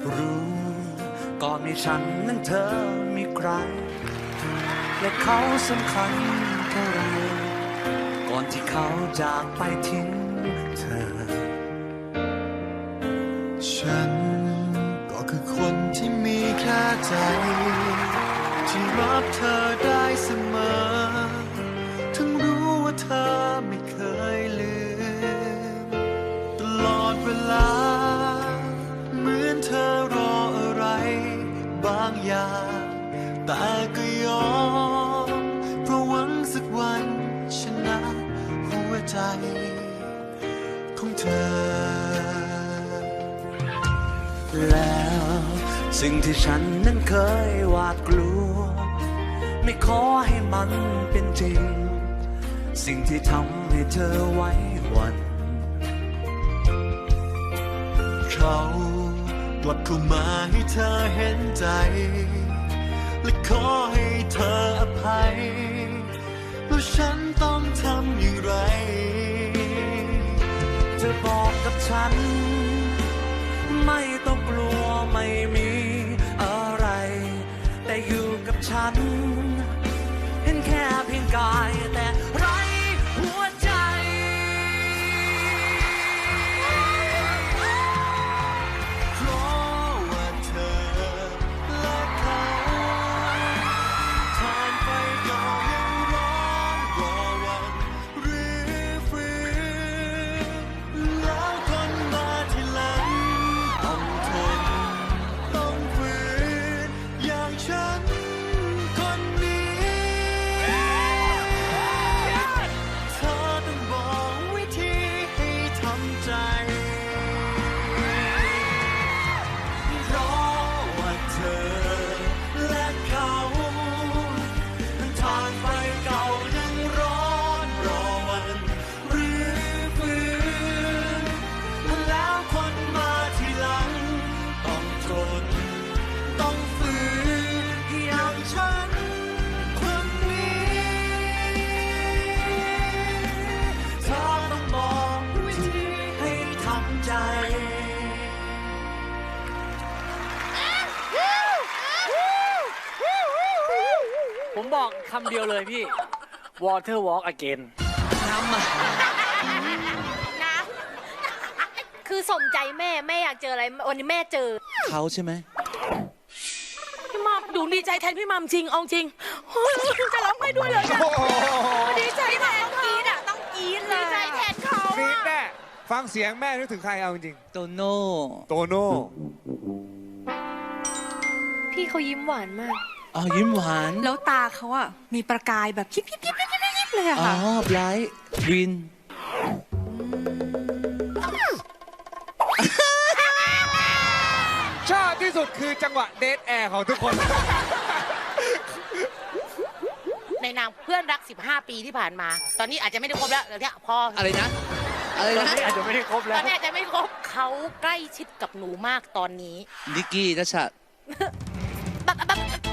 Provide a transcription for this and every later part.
รู้ก่อนมีฉันนั้นเธอมีใคร และเขาสำคัญเท่าไรก่อนที่เขาจากไปทิ้งเธอ ฉันก็คือคนที่มีแค่ใจ ที่รับเธอได้เสมอ ทั้งรู้ว่าเธอไม่เคยลืม ตลอดเวลา แต่ก็ยอมเพราะหวังสักวันชนะหัวใจของเธอ แล้วสิ่งที่ฉันนั้นเคยหวาดกลัว ไม่ขอให้มันเป็นจริง สิ่งที่ทำให้เธอไว้หวันเขากลับเข้ามาให้เธอเห็นใจ อให้เธออภัยแล้วฉันต้องทำอย่างไรเธอบอกกับฉัน ไม่ต้องกลัวไม่มีอะไร แต่อยู่กับฉัน เห็นแค่เพียงกายแต่ ให้ทำใจ บอกคำเดียวเลยพี่ water walk again น้ำมานะคือสมใจแม่แม่อยากเจออะไรวันนี้แม่เจอ เขาใช่ไหมพี่มัมดูดีใจแทนพี่มัมจริงเอาจริงเฮ้ยจะร้องไห้ด้วยเลยเนี่ยดีใจแทนเขากรีดอะต้องกรีดเลยดีใจแทนเขากรี๊ดอะแน่ฟังเสียงแม่นึกถึงใครเอาจริงโตโน่ๆโตโน่พี่เขายิ้มหวานมาก อ๋อยิ้มหวานแล้วตาเขาอะมีประกายแบบยิบยิบยิบยิบยิบยิบเลยอะอ๋อค่ะไบรท์วินชอบที่สุดคือจังหวะเดทแอร์ของทุกคน ในนามเพื่อนรัก 15 ปีที่ผ่านมา ตอนนี้อาจจะไม่ได้ครบแล้วเดี๋ยวเนี้ยพออะไรนะ อะไรตอนนะนี้อาจจะไม่ได้ครบตแล้อวนนี้อาจจะไม่ครบเขาใกล้ชิดกับหนูมากตอนนี้นิกกี้นัชชาแบบแบบ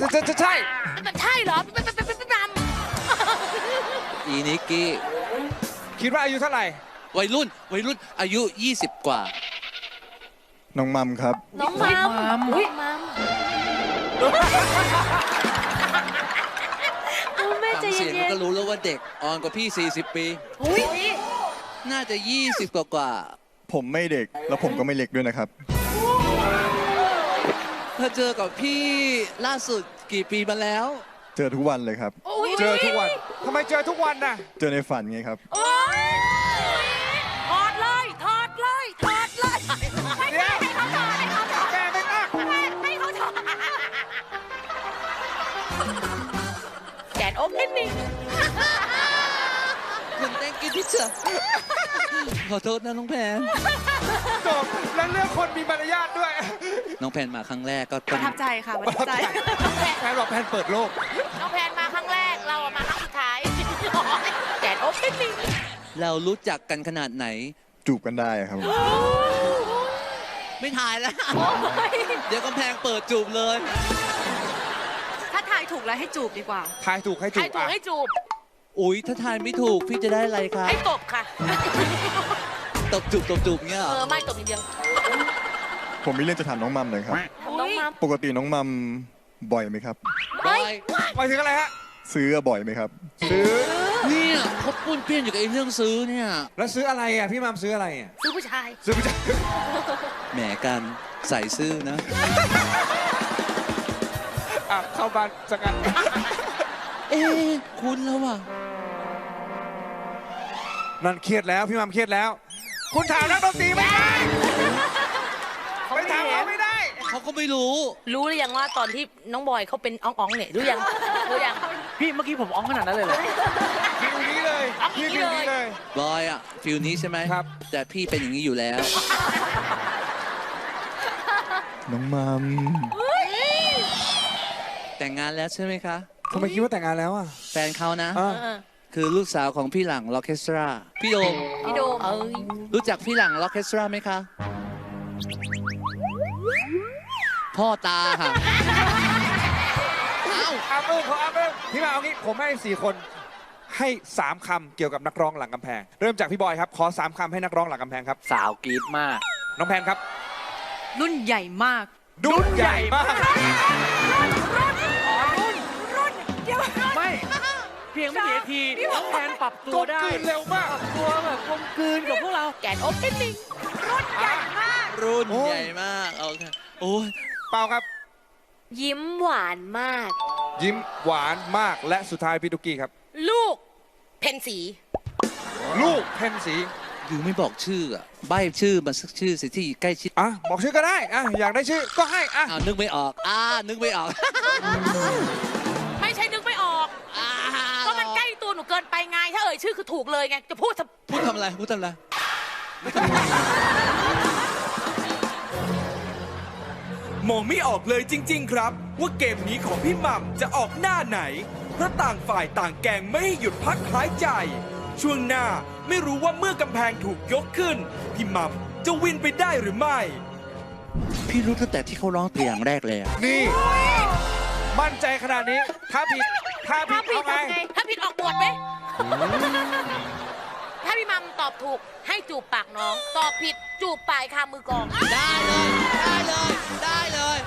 จะจะจะใช่แบบใช่เหรอเป็นเป็นเป็นนนอีนิกกี้คิดว่าอายุเท่าไหร่ วัยรุ่น วัยรุ่นอายุ 20 กว่า น้องมัมครับ น้องมัมอุ้ยมัมอุ๊ยแม่ใจฟังเสียงเย็มันก็รู้แล้วว่าเด็กอ่อนกว่าพี่ 40 ปีอุ้ยน่าจะ 20 กว่ากว่า ผมไม่เด็กแล้วผมก็ไม่เล็กด้วยนะครับ เธอเจอกับพี่ล่าสุดกี่ปีมาแล้ว เจอทุกวันเลยครับอุ้ยเจอทุกวันทำไมเจอทุกวันน่ะ เจอในฝันไงครับ โอ๊ยถอดเลย ถอดเลย ถอดเลยไม่เดี๋ยว ให้เขาถอดให้เขาถอดแม่ไม่นักให้เขาถอดำแกนโอเพนนิ่ง คุณแตงกินที่เจอขอโทษนะน้องแพน จบแล้วเลือกคนมีมารยาทด้วย น้องแพนมาครั้งแรกก็ปต้อระงทับใจค่ะประทับใจแพนบอกแพนเปิดโลก น้องแพนมาครั้งแรก เราอะมาครั้งสุดท้ายแกนโอเพนนิ่งเรารู้จักกันขนาดไหน จูบกันได้ครับ ไม่ถ่ายแล้ว เดี๋ยวกำแพงเปิดจูบเลย ถ้าทายถูกแล้วให้จูบดีกว่า ทายถูกให้ถูให้กถูกอะให้จูบ อุ๊ย ถ้าทายไม่ถูกพี่จะได้อะไรคะให้ตบค่ะ ตบจูบตบจูบเงี้ยเหเอรออไม่ตบอย่างเดียวผมมีเรื่องจะถามน้องมัมหน่อยครับ น้องมัมปกติน้องมัมบ่อยไหมครับ บอยหมายถึงอะไรฮะ ซื้อบ่อยไหมครับ ซื้อ เนี่ยเขาปุ้นเปี้ยนอยู่กับไอ้เรื่องซื้อเนี่ยแล้วซื้ออะไรอะ พี่มัมซื้ออะไรอะ ซื้อผู้ชาย ซื้อไปจากแหมกันใส่ซื่อนะ อะเข้าบ้านสักกันเอ๊ะคุณแล้วว่ะ นั่นเครียดแล้วพี่มัมเครียดแล้ว คุณถามนักดนตรีไม่ได้ไปถามเขาไม่ได้ เขาก็ไม่รู้ รู้หรือยังว่าตอนที่น้องบอยเขาเป็นอ่องๆเนี่ยรู้ยังรู้ยังพี่เมื่อกี้ผมอ้องขนาดนั้นเลยเหรอฟิลนี้เลยเอาอย่างนี้พี่ฟิลนี้เลยเลย บอยอะฟิลนี้ใช่ไหมครับ แต่พี่เป็นอย่างนี้อยู่แล้ว น้องมัม แต่งงานแล้วใช่ไหมคะทำไมคิดว่าแต่งงานแล้วอะ แฟนเขานะอะเออ คือลูกสาวของพี่หลังล็อกเคสตราพี่โดมพี่โดมเอ้ยรู้จักพี่หลังล็อกเคสตราไหมคะ พ่อตาค่ะอ้าวเออเขาอ้าวเออพี่มาเอางี้ผมให้สี่คนให้สามคำเกี่ยวกับนักร้องหลังกำแพง เริ่มจากพี่บอยครับ ขอสามคำให้นักร้องหลังกำแพงครับ สาวกรี๊ดมาก น้องแพนครับ รุ่นใหญ่มาก ดุนใหญ่มาก พียงไม่กี่นาทีน้องแพนปรับตัวได้กลมกลืนเร็วมากปรับตัวแบบกลมกลืนกับพวกเราแกนโอเพนนิ่งรุ่นโอ้ยใหญ่มากโอเคโอ้ยเปล่าครับ ยิ้มหวานมาก ยิ้มหวานมากและสุดท้ายพี่ตุ๊กกี้ครับ ลูกเพนสี ลูกเพนสีอยู่ไม่บอกชื่ออะใบชื่อมาสักชื่อสิที่ใกล้ชิดอะบอกชื่อก็ได้อะอยากได้ชื่อก็ให้อะอ้าวนึกไม่ออกอ่านึกไม่ออก เกินไปไง ถ้าเอ่ยชื่อคือถูกเลยไง จะพูดทำพูดทำอะไรพูดทำอะไรมองไม่ออกเลยจริง ๆ ครับ ว่าเกมนี้ของพี่หม่ำจะออกหน้าไหน เพราะต่างฝ่ายต่างแกล้งไม่ให้หยุดพักหายใจ ช่วงหน้าไม่รู้ว่าเมื่อกำแพงถูกยกขึ้น พี่หม่ำจะวินไปได้หรือไม่ พี่รู้ตั้งแต่ที่เขาร้องเพลงแรกเลยอะนี่ มั่นใจขนาดนี้ ถ้าผิด ถ้าผิถ้าดผิดเอาไงทำไง ถ้าผิดออกบวชไหม ถ้าพี่มัมตอบถูกให้จูบปากน้อง ตอบผิดจูบปลายคางมือกอง ได้เลย ได้เลย ได้เลย